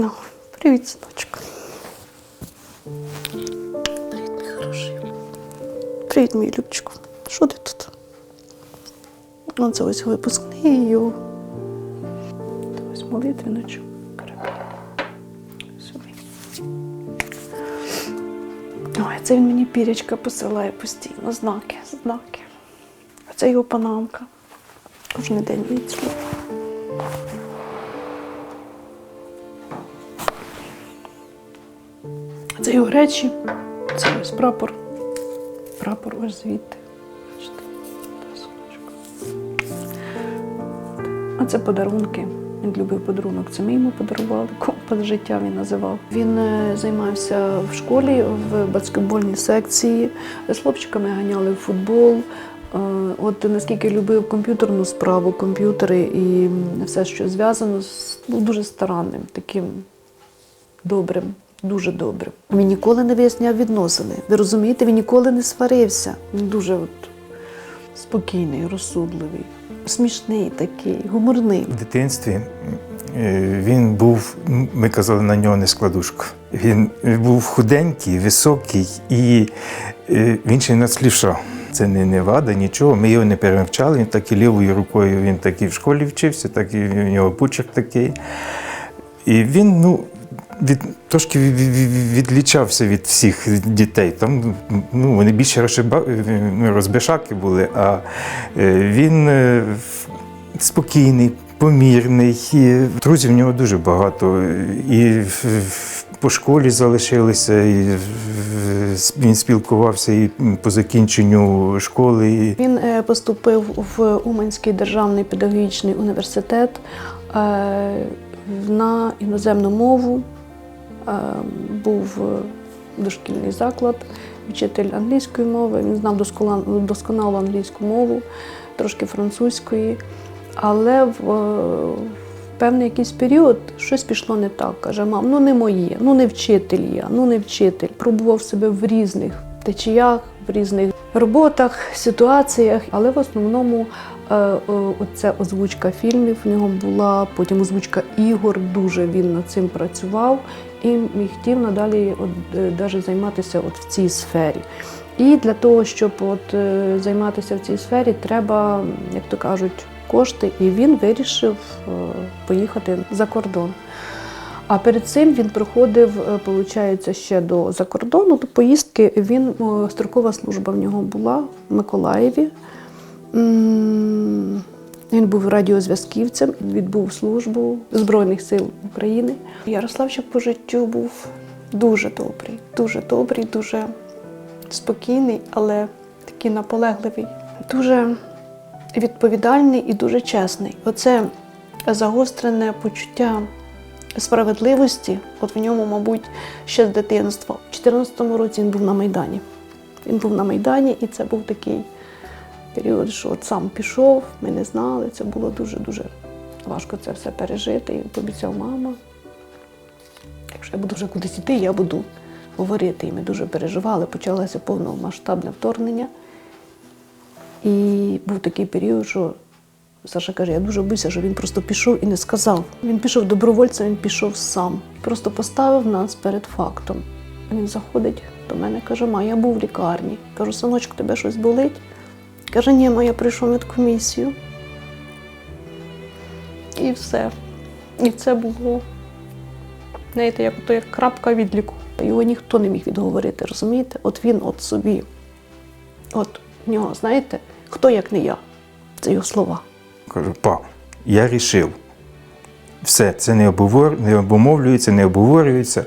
Ну, привіт, синочка. Привіт, мій хороший. Привіт, мій Любчику. Що ти тут? Ну, це ось випускний його. Ось молитвіночок. Собі. Ой, це він мені пірячка посилає постійно. Знаки, знаки. А це його панамка. Кожен день відслів. Це його речі, це ось прапор. Прапор ось звідти. Бачите? А це подарунки. Він любив подарунок. Це ми йому подарували. Компас життя він називав. Він е, займався в школі в баскетбольній секції. З хлопчиками ганяли в футбол. Е, От наскільки любив комп'ютерну справу, комп'ютери і все, що зв'язано, був дуже старанним, таким добрим, дуже добрим. Він ніколи не виясняв відносини. Ви розумієте, він ніколи не сварився. Він дуже от спокійний, розсудливий, смішний такий, гуморний. В дитинстві е, він був, ми казали на нього нескладушка. Він був худенький, високий і е, він ще й нацлівша. Це не, не вада, нічого. Ми його не перевчали. Він так і лівою рукою він так і в школі вчився, так і в нього почерк такий. І він, ну. Від, трошки від- від- від- відлічався від всіх дітей. Там ну, вони більше розшиба, ну, розбишаки були, а е, він е, спокійний, помірний. Друзів в нього дуже багато. І по школі залишилися, і він спілкувався і по закінченню школи. Він е, поступив в Уманський державний педагогічний університет на іноземну мову. Е, Був е, дошкільний заклад, вчитель англійської мови. Він знав досконалу англійську мову, трошки французької. Але в, е, в певний якийсь період щось пішло не так. Каже, мам, ну не моє, ну не вчитель я, ну не вчитель. Пробував себе в різних течіях, в різних роботах, ситуаціях, але в основному е, е, озвучка фільмів в нього була, потім озвучка ігор. Дуже він над цим працював і міг хотів надалі от, е, даже займатися от в цій сфері. І для того, щоб от, е, займатися в цій сфері, треба, як то кажуть, кошти. І він вирішив е, поїхати за кордон. А перед цим він проходив, виходить, ще до закордону, до поїздки. Він е, строкова служба в нього була в Миколаєві. Він був радіозв'язківцем, відбув службу Збройних сил України. Ярославчик по життю був дуже добрий, дуже добрий, дуже спокійний, але такий наполегливий, дуже відповідальний і дуже чесний. Оце загострене почуття справедливості, от в ньому, мабуть, ще з дитинства. У 2014 році він був на Майдані. Він був на Майдані, і це був такий період, що от сам пішов, ми не знали. Це було дуже-дуже важко це все пережити. І пообіцяв мама. Якщо я буду вже кудись йти, я буду говорити. І ми дуже переживали. Почалося повномасштабне вторгнення. І був такий період, що Саша каже, я дуже боюся, що він просто пішов і не сказав. Він пішов добровольцем, він пішов сам. Просто поставив нас перед фактом. Він заходить до мене, каже, ма, я був в лікарні. Кажу, синочку, тебе щось болить? Каже, ні, ма, я прийшов медкомісію. І все. І це було, знаєте, як, то як крапка відліку. Його ніхто не міг відговорити, розумієте? От він от собі. От в нього, знаєте, хто як не я. Це його слова. Кажу, па, я рішив. Все, це не обумовлюється, не обговорюється.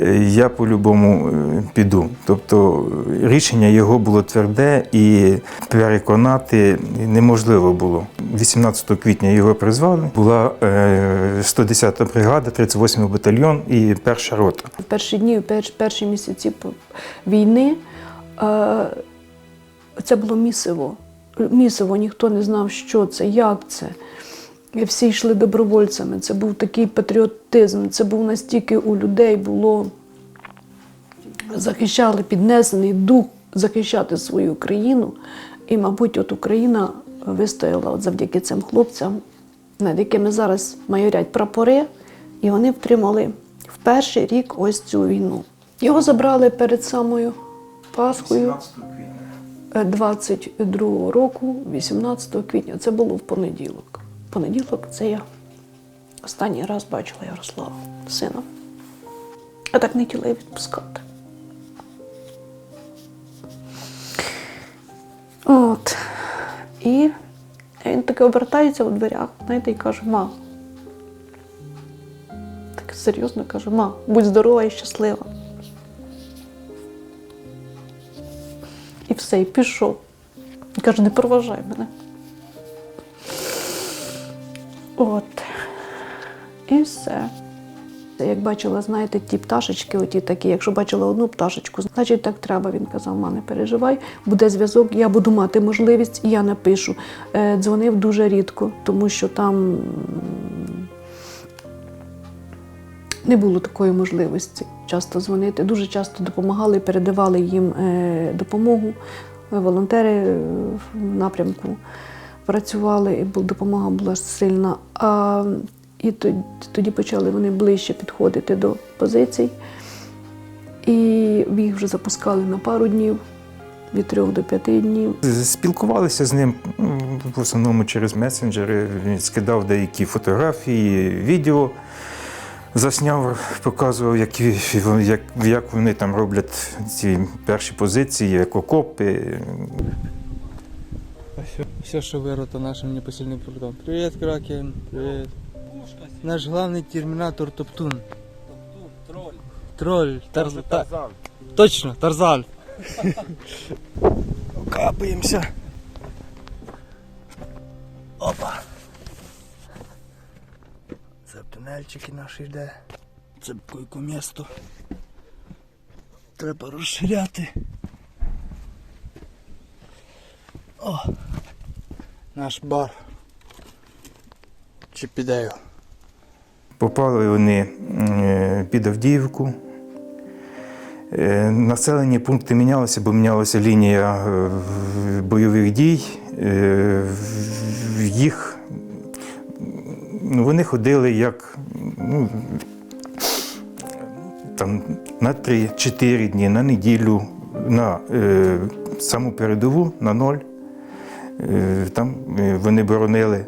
Е, Я по-любому е, піду. Тобто е, рішення його було тверде і переконати неможливо було. 18 квітня його призвали. Була е, 110-та бригада, 38-й батальйон і перша рота. В перші дні, в перші, місяці війни це було місиво. Місиво, ніхто не знав, що це, як це. І Всі йшли добровольцями. Це був такий патріотизм. Це був настільки у людей було захищали піднесений дух захищати свою країну. І, мабуть, от Україна вистояла от завдяки цим хлопцям, над якими зараз майорять прапори, І вони втримали в перший рік ось цю війну. Його забрали перед самою Пасхою. 22 року, 18 квітня, це було в понеділок. Понеділок це я останній раз бачила Ярослава, сина. Я так не хотіла її відпускати. От. І він таки обертається у дверях, знаєте, і каже: ма. Так серйозно каже, ма, будь здорова і щаслива. І все, і пішов. І каже, не проважай мене. От. І все. Як бачила, знаєте, ті пташечки, оті такі, якщо бачила одну пташечку, значить так треба. Він казав, ма, переживай, буде зв'язок, я буду мати можливість, я напишу. Е, Дзвонив дуже рідко, тому що там не було такої можливості часто дзвонити. Дуже часто допомагали, передавали їм е, допомогу. Волонтери в напрямку працювали, і допомога була сильна. А, і тоді, почали вони ближче підходити до позицій. І їх вже запускали на пару днів, від трьох до п'яти днів. Спілкувалися з ним в основному через месенджери. Він скидав деякі фотографії, відео. Засняв, показував, які, як, як вони там роблять ці перші позиції, як окопи Все, все, что вырвато нашим непосильным трудом. Привет, Кракен. Привет. Наш главный терминатор Топтун. Тролль. Тролль. Тарз... Тарзан. Та... Тарзан. Точно, Тарзан. Капаемся. Опа. Це тунельчики наші йде. Це койко місто. Треба розширяти. О! Наш бар. Чи підею. Попали вони е, під Авдіївку. Е, Населені пункти мінялися, бо мінялася лінія е, бойових дій. Їх ну, вони ходили як ну, там, на 3-4 дні, на неділю, на е, саму передову, на ноль. Е, Там е, вони боронили. е,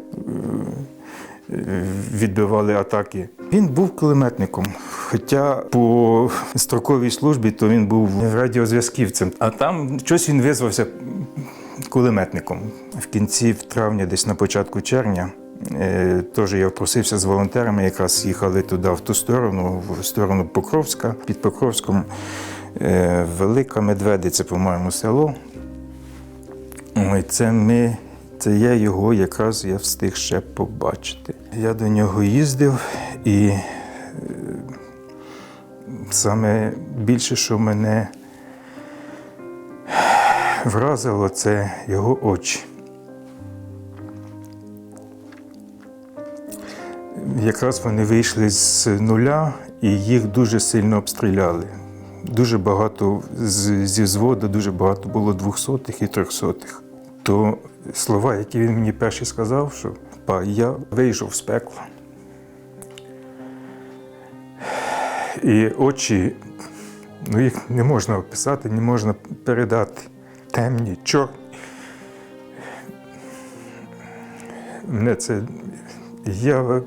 відбивали атаки. Він був кулеметником. Хоча по строковій службі то він був радіозв'язківцем, а там щось він визвався кулеметником. В кінці травня, десь на початку червня, теж я просився з волонтерами, якраз їхали туди, в ту сторону, в сторону Покровська. Під Покровськом Велика Медведиця, по-моєму, село. Ой, це ми. Це я його якраз я встиг ще побачити. Я до нього їздив, і е, саме більше, що мене вразило, це його очі. Якраз вони вийшли з нуля і їх дуже сильно обстріляли. Дуже багато зі взводу, дуже багато було двохсотих і трьохсотих. То слова, які він мені перший сказав, що па, я вийшов з пекла. І очі, ну їх не можна описати, не можна передати. Темні, чорні. Мене це. Я.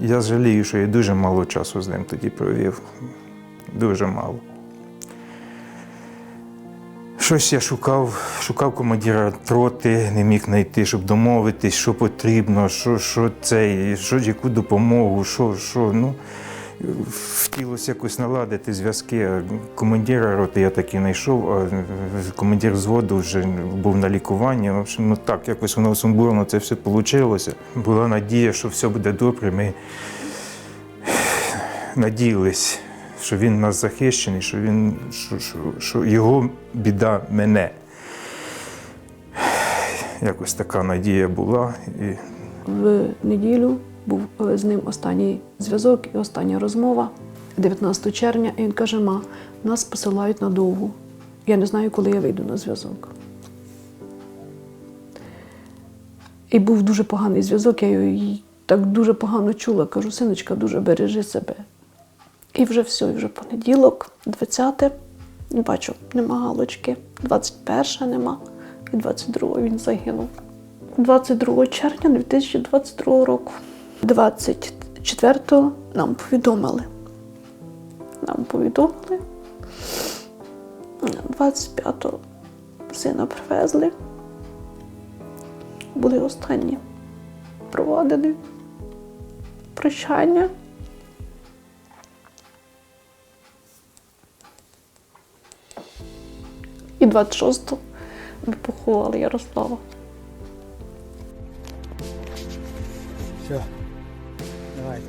Я жалію, що я дуже мало часу з ним тоді провів. Дуже мало. Щось я шукав, шукав командира троти, не міг знайти, щоб домовитись, що потрібно, що, що це, що, яку допомогу, що, що. Ну, хотілося якось наладити зв'язки. Командира роти я так і знайшов, а командир взводу вже був на лікуванні. Общем, ну так, якось воно сумбурно це все вийшло. Була надія, що все буде добре. Ми надіялись, що він нас захищений, що, він, що, що, що його біда мене. Якось така надія була. І В неділю був з ним останній зв'язок і остання розмова 19 червня. І він каже: Ма, нас посилають надовго. Я не знаю, коли я вийду на зв'язок. І був дуже поганий зв'язок, я її так дуже погано чула. Кажу, синочка, дуже бережи себе. І вже все, і вже понеділок, 20 бачу, нема галочки. 21 нема, і 22 він загинув. 22 червня 2022 року. 24-го нам повідомили. Нам повідомили. 25-го сина привезли. Були останні проводені прощання. І 26-го ми поховали Ярослава. Все. Давайте.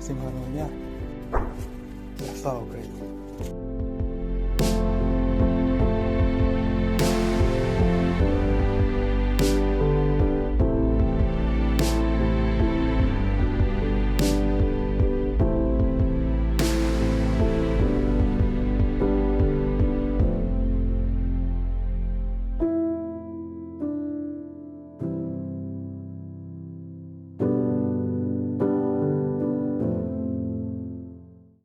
Всім гарного дня. Слава Україні!